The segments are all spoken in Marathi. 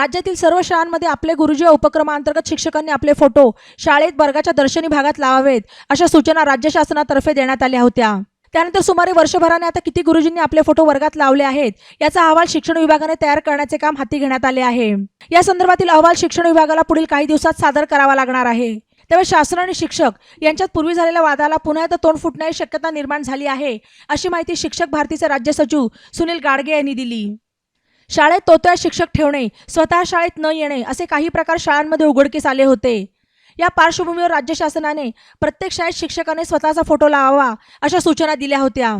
राज्यातील सर्व शाळांमध्ये आपले गुरुजी या उपक्रमाअंतर्गत शिक्षकांनी आपले फोटो शाळेत वर्गाच्या दर्शनी भागात लावावेत अशा सूचना राज्य शासनातर्फे देण्यात आल्या होत्या. त्यानंतर सुमारे वर्षभराने आता किती गुरुजींनी आपले फोटो वर्गात लावले आहेत याचा अहवाल शिक्षण विभागाने तयार करण्याचे काम हाती घेण्यात आले आहे. या संदर्भातील अहवाल शिक्षण विभागाला पुढील काही दिवसात सादर करावा लागणार आहे. त्यामुळे शासन आणि शिक्षक यांच्यात पूर्वी झालेल्या वादाला पुन्हा एकदा तोंड फुटण्याची शक्यता निर्माण झाली आहे अशी माहिती शिक्षक भारतीचे राज्य सचिव सुनील गाडगे यांनी दिली. शाळेत तोत्या शिक्षक ठेवणे स्वतः शाळेत न येणे असे काही प्रकार शाळांमध्ये उघडकीस आले होते. या पार्श्वभूमीवर राज्य शासनाने प्रत्येक शाळेत शिक्षकाने स्वतःचा फोटो लावावा अशा सूचना दिल्या होत्या.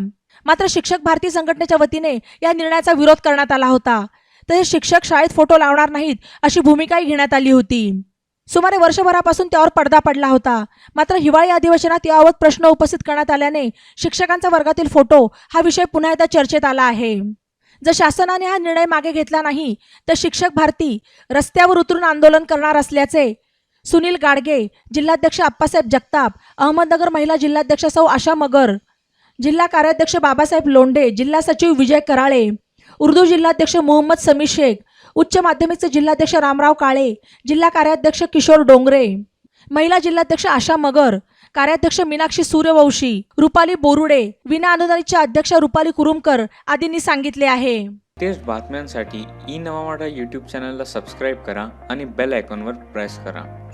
मात्र शिक्षक भारती संघटनेच्या वतीने या निर्णयाचा विरोध करण्यात आला होता. तसेच शिक्षक शाळेत फोटो लावणार नाहीत अशी भूमिकाही घेण्यात आली होती. सुमारे वर्षभरापासून त्यावर पडदा पडला होता. मात्र हिवाळी अधिवेशनात याबाबत प्रश्न उपस्थित करण्यात आल्याने शिक्षकांचा वर्गातील फोटो हा विषय पुन्हा एकदा चर्चेत आला आहे. जर शासनाने हा निर्णय मागे घेतला नाही तर शिक्षक भारती रस्त्यावर उतरून आंदोलन करणार असल्याचे सुनील गाडगे जिल्हाध्यक्ष आप्पासाहेब जगताप अहमदनगर महिला जिल्हाध्यक्ष सौ आशा मगर जिल्हा कार्याध्यक्ष बाबासाहेब लोंढे जिल्हा सचिव विजय कराळे उर्दू जिल्हाध्यक्ष मोहम्मद समी शेख उच्च माध्यमिकचे जिल्हाध्यक्ष रामराव काळे जिल्हा कार्याध्यक्ष किशोर डोंगरे महिला जिल्हाध्यक्ष आशा मगर कार्याध्यक्ष मीनाक्षी सूर्यवंशी रुपाली बोरुडे विना अनुदानीच्या अध्यक्ष रुपाली कुरुमकर आदींनी सांगितले आहे. तेच बातम्यांसाठी ई नवा यूट्यूब चॅनलला सबस्क्राईब करा आणि बेल आयकॉनवर प्रेस करा.